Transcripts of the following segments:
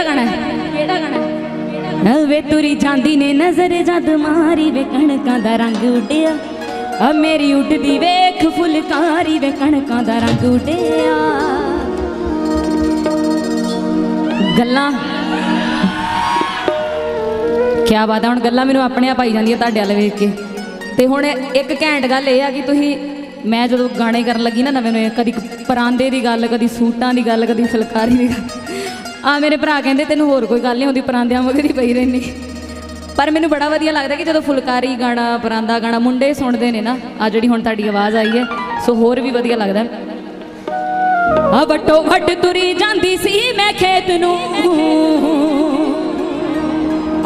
ਕਿਹੜਾ ਗਾਣਾ ਕਿਹੜਾ ਗਾਣਾ ਵੇ ਤੁਰੀ ਜਾਂਦੀ ਨੇ ਨਜ਼ਰ ਜਦ ਮਾਰੀ ਵੇ ਕਣਕਾਂ ਦਾ ਰੰਗ ਉੱਡਿਆ। ਆ ਮੇਰੀ ਉੱਡਦੀ ਵੇਖ ਫੁਲਕਾਰੀ ਵੇ ਕਣਕਾਂ ਦਾ ਰੰਗ ਉੱਡਿਆ। ਗੱਲਾਂ। ਕਿਆ ਬਾਤ ਹੈ ਹੁਣ ਗੱਲਾਂ ਮੈਨੂੰ ਆਪਣੇ ਆਪ ਆਈ ਜਾਂਦੀਆਂ ਤੁਹਾਡੇ ਵਾਲੇ ਵੇਖ ਕੇ। ਤੇ ਹੁਣ ਇੱਕ ਘੈਂਟ ਗੱਲ ਇਹ ਆ ਕਿ ਤੁਸੀਂ, ਮੈਂ ਜਦੋਂ ਗਾਣੇ ਕਰਨ ਲੱਗੀ ਨਾ ਨਵੇਂ ਨਵੇਂ, ਕਦੀ ਪਰਾਂਦੇ ਦੀ ਗੱਲ, ਕਦੀ ਸੂਟਾਂ ਦੀ ਗੱਲ, ਕਦੀ ਫੁਲਕਾਰੀ ਦੀ ਗੱਲ ਆ ਮੇਰੇ ਭਰਾ ਕਹਿੰਦੇ ਤੈਨੂੰ ਹੋਰ ਕੋਈ ਗੱਲ ਨਹੀਂ ਆਉਂਦੀ, ਪਰਾਂਦਿਆਂ ਮਗਰ ਪਈ ਰਹਿੰਦੀ। ਪਰ ਮੈਨੂੰ ਬੜਾ ਵਧੀਆ ਲੱਗਦਾ ਕਿ ਜਦੋਂ ਫੁਲਕਾਰੀ ਗਾਣਾ, ਪਰਾਂਦਾ ਗਾਣਾ ਮੁੰਡੇ ਸੁਣਦੇ ਨੇ ਨਾ, ਆ ਜਿਹੜੀ ਹੁਣ ਤੁਹਾਡੀ ਆਵਾਜ਼ ਆਈ ਹੈ, ਸੋ ਹੋਰ ਵੀ ਵਧੀਆ ਲੱਗਦਾ। ਆ ਵੱਟੋ ਵੱਟ ਤੁਰੀ ਜਾਂਦੀ ਸੀ ਮੈਂ ਖੇਤ ਨੂੰ।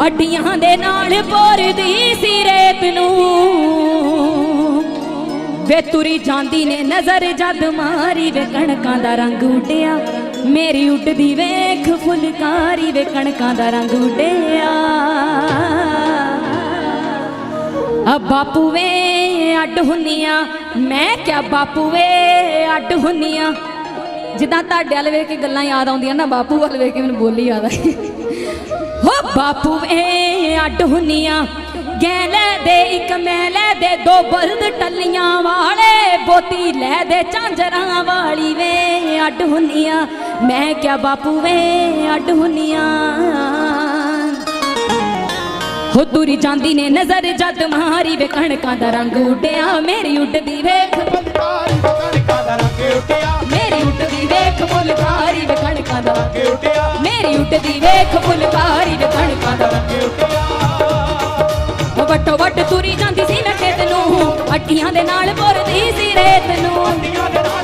ਅੱਡੀਆਂ ਦੇ ਨਾਲ ਪੋਰਦੀ ਸੀ ਰੇਤ ਨੂੰ। ਵੇ ਤੁਰੀ ਜਾਂਦੀ ਨੇ ਨਜ਼ਰ ਜਦ ਮਾਰੀ ਵੇ ਕਣਕਾਂ ਦਾ ਰੰਗ ਉਟਿਆ ਮੇਰੀ ਉੱਡਦੀ ਵੇਖ ਫੁਲਕਾਰੀ ਵੇ ਕਣਕਾਂ ਦਾ ਰੰਗ ਉੱਡਿਆ। ਆ ਬਾਪੂ ਵੇ ਅੱਡ ਹੁੰਨੀਆਂ। ਮੈਂ ਕਿਆ ਬਾਪੂ ਵੇ ਅੱਡ ਹੁੰਨੀਆਂ। ਜਿੱਦਾਂ ਤੁਹਾਡੇ ਵਾਲੇ ਵੇਖ ਕੇ ਗੱਲਾਂ ਯਾਦ ਆਉਂਦੀਆਂ ਨਾ, ਬਾਪੂ ਵਾਲੇ ਵੇਖ ਕੇ ਮੈਨੂੰ ਬੋਲੀ ਯਾਦ ਆਈ। ਹੋ ਬਾਪੂ ਵੇ ਅੱਡ ਹੁੰਨੀਆਂ। ਗੈ ਲੈ ਦੇ ਇੱਕ ਮੈਂ ਲੈ ਦੇ ਦੋ ਬਰਦ ਟੱਲੀਆਂ ਵਾਲੇ, ਬੋਤੀ ਲੈ ਦੇ ਝਾਂਜਰਾਂ ਵਾਲੀ ਵੇ ਅੱਡ ਹੁੰਨੀਆਂ। ਮੈਂ ਕਿਆ ਬਾਪੂ ਵੇ ਅੱਡ ਹੁੰਨੀਆਂ ਹੋ ਤੁਰੀ ਜਾਂਦੀ ਨੇ ਨਜ਼ਰ ਜਦ ਮਾਰੀ ਵੇ ਕਣਕਾਂ ਦਾ ਰੰਗ ਉੱਡਿਆ। ਮੇਰੀ ਉੱਡਦੀ ਵੇਖ ਵੇ ਕਣਕਾਂ ਦਾ ਰੰਗ ਉੱਡਿਆ। ਮੇਰੀ ਉੱਡਦੀ ਵੇਖ ਫੁਲਕਾਰੀ ਵੇ ਕਣਕਾਂ ਦਾ ਰੰਗ ਉੱਡਿਆ। ਮੇਰੀ ਉੱਡਦੀ ਵੇਖ ਫੁਲਕਾਰੀ ਵੇ ਕਣਕਾਂ ਦਾ ਰੰਗ ਉੱਡਿਆ। ਵੱਟੋ ਵੱਟ ਤੁਰੀ ਜਾਂਦੀ ਸੀ ਖੇਤ ਨੂੰ। ਅੱਟੀਆਂ ਦੇ ਨਾਲ ਭੁਰਦੀ ਸੀ ਰੇਤ ਨੂੰ। ਅੱਡੀਆਂ ਦੇ ਨਾਲ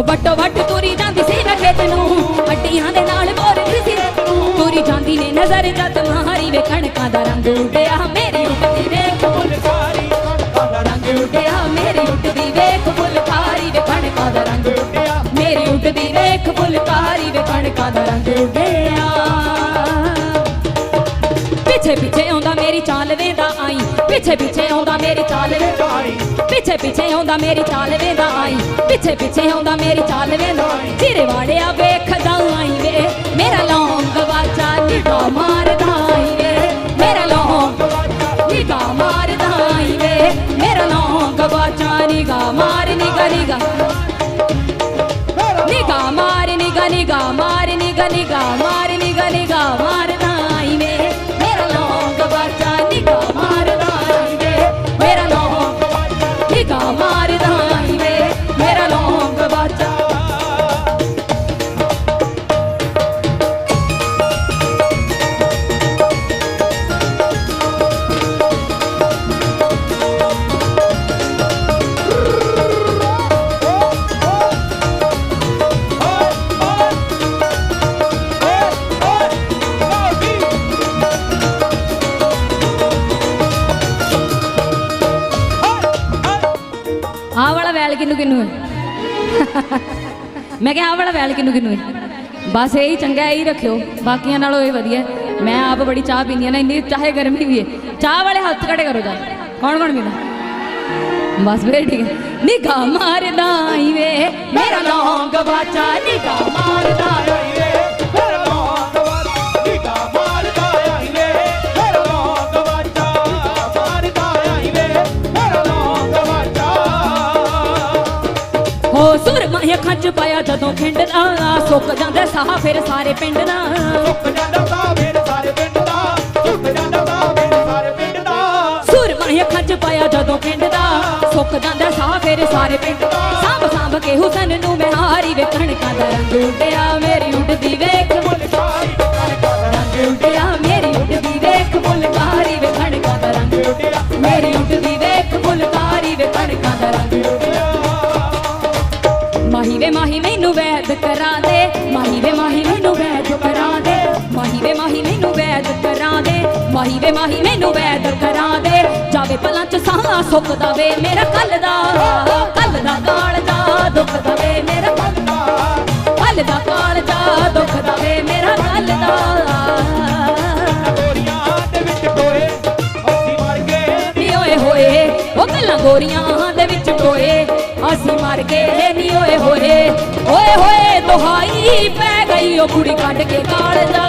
ਉਹ ਵੱਟੋ ਵੱਟ ਤੁਰੀ ਜਾਂਦੀ ਸੀ ਮੈਂ ਖੇਤ ਨੂੰ। ਅੱਟੀਆਂ ਦੇ ਨਾਲ ਭੁਰਦੀ ਸੀ। ਤੁਰੀ ਜਾਂਦੀ ਨੇ ਨਜ਼ਰ ਜਦ ਮਾਰੀ ਵੇ ਕਣਕਾਂ ਦਾ ਰੰਗ ਉੱਡਿਆ ਮੇਰੀ ਉੱਡਦੀ ਵੇਖ ਫੁਲਕਾਰੀ ਕਣਕਾਂ ਦਾ ਰੰਗ ਉੱਡਿਆ ਮੇਰੀ ਉੱਡਦੀ ਵੇਖ ਫੁਲਕਾਰੀ ਵੇ ਕਣਕਾਂ ਦਾ ਰੰਗ ਉੱਡਿਆ। ਮੇਰੀ ਉੱਡਦੀ ਵੇਖ ਫੁਲਕਾਰੀ ਵੇ ਕਣਕਾਂ ਦਾ ਰੰਗ ਉੱਡਿਆ। ਪਿੱਛੇ ਪਿੱਛੇ ਆਉਂਦਾ ਮੇਰੀ ਚਾਲ ਵੇਂਦਾ ਆਈ। ਪਿੱਛੇ ਪਿੱਛੇ ਆਉਂਦਾ ਮੇਰੀ ਚਾਲ ਵੇਂਦਾ ਆਈ ਪਿੱਛੇ ਪਿੱਛੇ ਆਉਂਦਾ ਮੇਰੀ ਚਾਲ ਵੇਂਦਾ ਆਈ ਪਿੱਛੇ ਪਿੱਛੇ ਆਉਂਦਾ ਮੇਰੀ ਚਾਲ ਵੇਂਦਾ ਆਈ ਚਿਰੇ ਵਾੜਿਆ ਵੇਖਦਾ ਆਈ ਵੇ। ਮੇਰਾ ਲੌਂਗ ਕਿਨੂੰ ਕਿਨੂੰ ਹੈ? ਮੈਂ ਕਿਹਾ ਆਹ ਵਾਲਾ ਵੈਲ ਕਿਨੂੰ ਕਿਨੂੰ ਹੈ? ਬਸ ਇਹੀ ਚੰਗਾ ਇਹੀ ਰੱਖਿਓ, ਬਾਕੀਆਂ ਨਾਲੋਂ ਇਹ ਵਧੀਆ ਮੈਂ ਆਪ ਬੜੀ ਚਾਹ ਪੀਂਦੀ ਆ ਨਾ, ਇੰਨੀ ਚਾਹੇ ਗਰਮੀ ਵੀ ਹੈ। ਚਾਹ ਵਾਲੇ ਹੱਥ ਖੜੇ ਕਰੋ ਜਾ। ਕੌਣ ਕੌਣ ਪੀਂਦਾ? ਬਸ ਫੇਰ ਠੀਕ ਹੈ। ਨਿਗਾ ਮਾਰਦਾ ਆਈ ਵੇ, ਮੇਰਾ ਲੌਂਗ ਬਾਚਾ ਨਿਗਾ ਮਾਰਦਾ ਅੱਖਾਂ ਚ ਪਾਇਆ ਜਦੋਂ ਖਿੰਡਦਾ ਸੁੱਕ ਜਾਂਦਾ ਸਾਹ ਫਿਰ ਸਾਰੇ ਪਿੰਡ ਦਾ। ਸੁੱਕ ਜਾਂਦਾ ਦਾ ਮੇਰੇ ਸਾਰੇ ਪਿੰਡ ਦਾ ਸੁੱਕ ਜਾਂਦਾ ਦਾ ਮੇਰੇ ਸਾਰੇ ਪਿੰਡ ਦਾ। ਸੁਰਮਾ ਅੱਖਾਂ ਚ ਪਾਇਆ ਜਦੋਂ ਪਿੰਡ ਦਾ ਸੁੱਕ ਜਾਂਦਾ ਸਾਹ ਫਿਰ ਸਾਰੇ ਪਿੰਡ ਦਾ। ਸਾਂਭ ਸਾਂਭ ਕੇ ਹੁਸਨ ਨੂੰ ਮੈਂ ਹਾਰੀ ਵੇ ਕਣਕਾਂ ਦਾ ਰੰਗ ਉੱਡਿਆ ਮੇਰੀ ਉੱਡਦੀ ਵੇਖ। ਫੁਲਕਾਰੀ ਵੇ ਕਣਕਾਂ ਦਾ ਰੰਗ ਉੱਡਿਆ। ਮੈਨੂੰ ਵੈਦ ਕਰਾ ਦੇ ਮਾਹੀ ਵੇ ਮਾਹੀ ਮੈਨੂੰ ਵੈਦ ਕਰਾ ਦੇ ਮਾਹੀ ਵੇ ਮਾਹੀ ਮੈਨੂੰ ਵੈਦ ਕਰਾ ਦੇ ਮਾਹੀ ਵੇ ਮਾਹੀ ਮੈਨੂੰ ਵੈਦ ਕਰਾ ਦੇ ਜਾਵੇ ਪਲਾਂ ਚ ਸਾਹ ਸੁੱਕ ਦਵੇ ਮੇਰਾ ਕੱਲ ਦਾ। ਕੱਲ ਦਾ ਕਾਲ ਦਾ ਦੁੱਖ ਦਵੇ ਮੇਰਾ ਕੱਲ ਦਾ। ਕੱਲ ਦਾ ਕਾਲ ਦਾ ਦੁੱਖ ਦਵੇ ਮੇਰਾ ਕੱਲ ਦਾ। ਗੋਰੀਆਂ ਦੇ ਵਿੱਚ ਟੋਏ ਅਸੀਂ ਮਰ ਨੀ ਓਏ ਹੋਏ ਉਹ ਗੱਲਾਂ ਗੋਰੀਆਂ। ਦੇ ਵਿੱਚ ਟੋਏ ਅਸੀਂ ਮਰ ਗਏ ਨੀ ਓਏ ਹੋਏ। ਓਏ ਹੋਏ, ਦੁਹਾਈ ਪੈ ਗਈ ਉਹ ਕੁੜੀ ਕੱਢ ਕੇ ਕਾਲਜਾ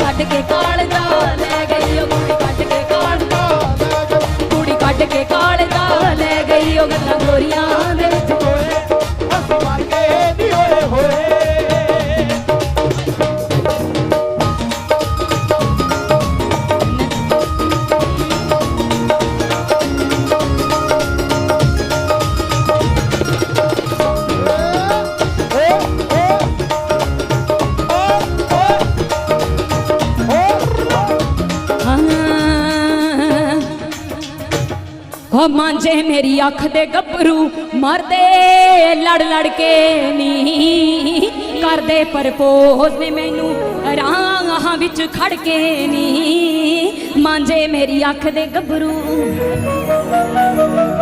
ਕੱਢ ਕੇ ਕਾਲਜਾ ਲੈ ਗਈ ਉਹ ਕੁੜੀ ਕੱਢ ਕੇ ਕਾਲਜਾ ਕੁੜੀ ਕੱਢ ਕੇ ਕਾਲਜਾ ਲੈ ਗਈ ਉਹ ਗੱਲਾਂ ਗੋਰੀਆਂ। ਹੋ ਮਾਂਝੇ ਮੇਰੀ ਅੱਖ ਦੇ ਗੱਭਰੂ, ਮਰਦੇ ਲੜ ਲੜ ਕੇ ਨੀ ਕਰਦੇ ਪਰਪੋਜ਼ ਨੇ ਮੈਨੂੰ ਰਾਹਾਂ ਵਿੱਚ ਖੜ ਕੇ ਨੀ ਮਾਂਝੇ ਮੇਰੀ ਅੱਖ ਦੇ ਗੱਭਰੂ।